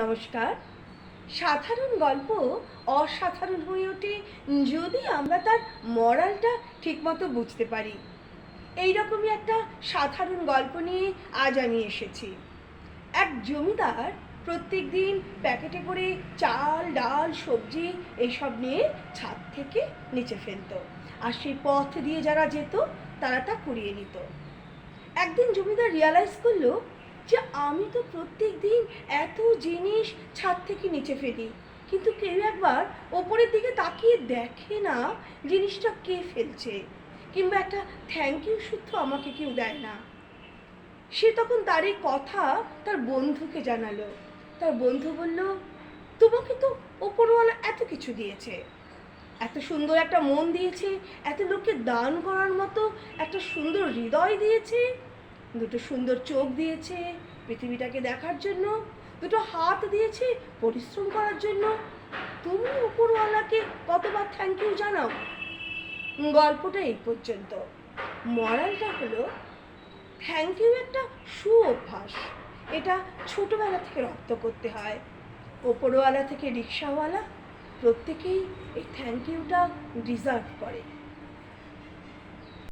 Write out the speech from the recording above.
নমস্কার। সাধারণ গল্প অসাধারণ হয়ে ওঠে যদি আমরা তার মরালটা ঠিকমতো বুঝতে পারি। এই রকমই একটা সাধারণ গল্প নিয়ে আজ আমি এসেছি। এক জমিদার প্রত্যেক দিন প্যাকেটে করে চাল, ডাল, সবজি এইসব নিয়ে ছাদ থেকে নিচে ফেলতো আর সেই পথ দিয়ে যারা যেত তারা তা কুড়িয়ে নিত। একদিন জমিদার রিয়ালাইজ করল যে আমি তো প্রত্যেক দিন এত জিনিস ছাদ থেকে নিচে ফেলি, কিন্তু কেউ একবার ওপরের দিকে তাকিয়ে দেখে না জিনিসটা কে ফেলছে, কিংবা একটা থ্যাংক ইউ সূত্র আমাকে কেউ দেয় না। সে তখন তার এই কথা তার বন্ধুকে জানালো। তার বন্ধু বলল, তোমাকে তো ওপরওয়ালা এত কিছু দিয়েছে। এত সুন্দর একটা মন দিয়েছে, এত লোককে দান করার মতো একটা সুন্দর হৃদয় দিয়েছে। দুটো সুন্দর চোখ দিয়েছে পৃথিবীটাকে দেখার জন্য, দুটো হাত দিয়েছে পরিশ্রম করার জন্য। তুমি উপরওয়ালাকে কতবার থ্যাংক ইউ জানাও? গল্পটা এই পর্যন্ত। মরালটা হলো থ্যাংক ইউ একটা সু অভ্যাস এটা ছোটোবেলা থেকে রপ্ত করতে হয়। ওপরওয়ালা থেকে রিক্সাওয়ালা প্রত্যেকেই এই থ্যাংক ইউটা ডিজার্ভ করে।